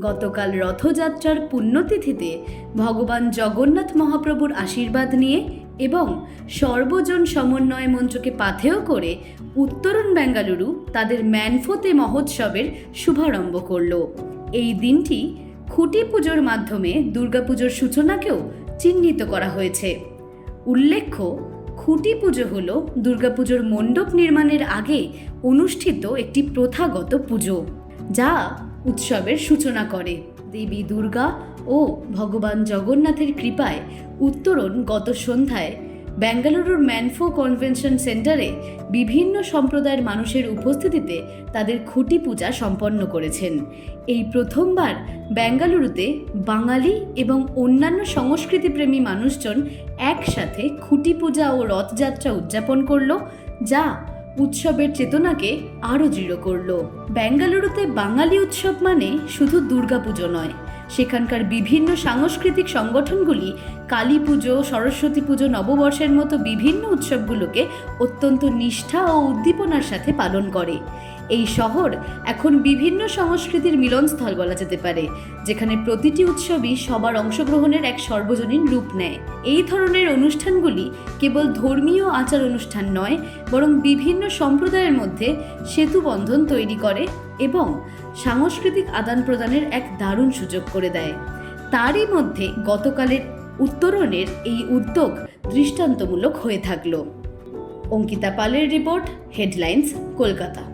গতকাল রথযাত্রার পুণ্যতিথিতে ভগবান জগন্নাথ মহাপ্রভুর আশীর্বাদ নিয়ে এবং সর্বজন সমন্বয় মন্ত্রকে পাথেয় করে উত্তরণ বেঙ্গালুরু তাদের ম্যানফোতে মহোৎসবের শুভারম্ভ করল। এই দিনটি খুঁটি পুজোর মাধ্যমে দুর্গাপুজোর সূচনাকেও চিহ্নিত করা হয়েছে। উল্লেখ্য, খুঁটি পুজো হল দুর্গাপুজোর মণ্ডপ নির্মাণের আগে অনুষ্ঠিত একটি প্রথাগত পুজো, যা উৎসবের সূচনা করে। দেবী দুর্গা ও ভগবান জগন্নাথের কৃপায় উত্তরণ গত সন্ধ্যায় বেঙ্গালুরুর ম্যানফো কনভেনশন সেন্টারে বিভিন্ন সম্প্রদায়ের মানুষের উপস্থিতিতে তাদের খুঁটি পূজা সম্পন্ন করেছেন। এই প্রথমবার বেঙ্গালুরুতে বাঙালি এবং অন্যান্য সংস্কৃতিপ্রেমী মানুষজন একসাথে খুঁটি পূজা ও রথযাত্রা উদযাপন করল, যা উৎসবের চেতনাকে আরও দৃঢ় করল। বেঙ্গালুরুতে বাঙালি উৎসব মানে শুধু দুর্গাপুজো নয়। সেখানকার বিভিন্ন সাংস্কৃতিক সংগঠনগুলি কালী পুজো, সরস্বতী পুজো, নববর্ষের মতো বিভিন্ন উৎসবগুলোকে অত্যন্ত নিষ্ঠা ও উদ্দীপনার সাথে পালন করে। এই শহর এখন বিভিন্ন সংস্কৃতির মিলনস্থল বলা যেতে পারে, যেখানে প্রতিটি উৎসবই সবার অংশগ্রহণের এক সর্বজনীন রূপ নেয়। এই ধরনের অনুষ্ঠানগুলি কেবল ধর্মীয় আচার অনুষ্ঠান নয়, বরং বিভিন্ন সম্প্রদায়ের মধ্যে সেতুবন্ধন তৈরি করে এবং সাংস্কৃতিক আদান প্রদানের এক দারুণ সুযোগ করে দেয়। তারই মধ্যে গতকালের উত্তরণের এই উদ্যোগ দৃষ্টান্তমূলক হয়ে থাকল। অঙ্কিতা পালের রিপোর্ট, হেডলাইন্স, কলকাতা।